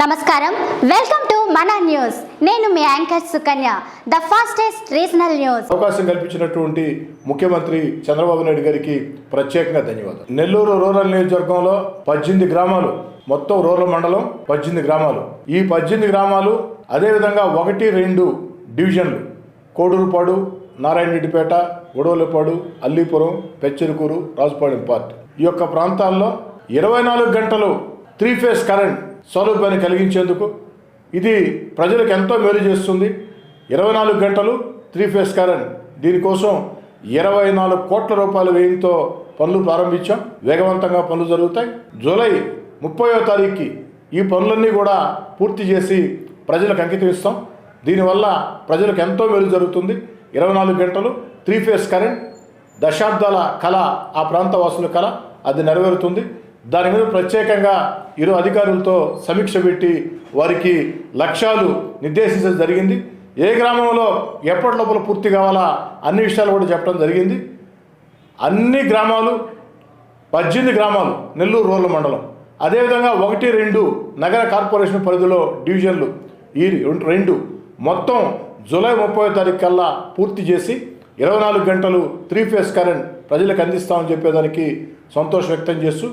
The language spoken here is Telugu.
నమస్కారం. వెల్కమ్ టు మన న్యూస్ నేను మీ anchor Sukanya the fastest regional news అవకాశం కల్పించినటువంటి ముఖ్యమంత్రి చంద్రబాబు నాయుడు గారికి ప్రత్యేకంగా ధన్యవాదాలు. నెల్లూరు రూరల్ నియోజకవర్గంలో పద్దెనిమిది గ్రామాలు మొత్తం రూరల్ మండలం పద్దెనిమిది గ్రామాలు. ఈ పద్దెనిమిది గ్రామాలు అదేవిధంగా ఒకటి రెండు డివిజన్లు. కోడూరుపాడు నారాయణరెడ్డిపేట గొడవలపాడు అల్లీపురం పెచ్చరికూరు రాజుపాడు పార్ట్. ఈ యొక్క ప్రాంతాల్లో ఇరవై నాలుగు గంటలు త్రీ ఫేస్ కరెంట్ సౌలభ్యాన్ని కలిగించేందుకు ఇది ప్రజలకు ఎంతో మేలు చేస్తుంది. ఇరవై నాలుగు గంటలు త్రీ ఫేస్ కరెంట్. దీనికోసం ఇరవై నాలుగు కోట్ల రూపాయల వ్యయంతో పనులు ప్రారంభించాం. వేగవంతంగా పనులు జరుగుతాయి. జూలై ముప్పయో తారీఖుకి ఈ పనులన్నీ కూడా పూర్తి చేసి ప్రజలకు అంకితం ఇస్తాం. దీనివల్ల ప్రజలకు ఎంతో మేలు జరుగుతుంది. ఇరవై నాలుగు గంటలు త్రీ ఫేస్ కరెంట్. దశాబ్దాల కళ ఆ ప్రాంత వాసుల కళ అది నెరవేరుతుంది. దాని మీద ప్రత్యేకంగా ఇరు అధికారులతో సమీక్ష పెట్టి వారికి లక్ష్యాలు నిర్దేశించడం జరిగింది. ఏ గ్రామంలో ఎప్పటి లోపల పూర్తి కావాలా అన్ని విషయాలు కూడా చెప్పడం జరిగింది. అన్ని గ్రామాలు పద్దెనిమిది గ్రామాలు నెల్లూరు రూరల్ మండలం. అదేవిధంగా ఒకటి రెండు నగర కార్పొరేషన్ పరిధిలో డివిజన్లు ఈ రెండు మొత్తం జూలై ముప్పై తారీఖు కల్లా పూర్తి చేసి ఇరవై నాలుగు గంటలు త్రీ ఫేస్ కరెంట్ ప్రజలకు అందిస్తామని చెప్పేదానికి సంతోషం వ్యక్తం చేస్తూ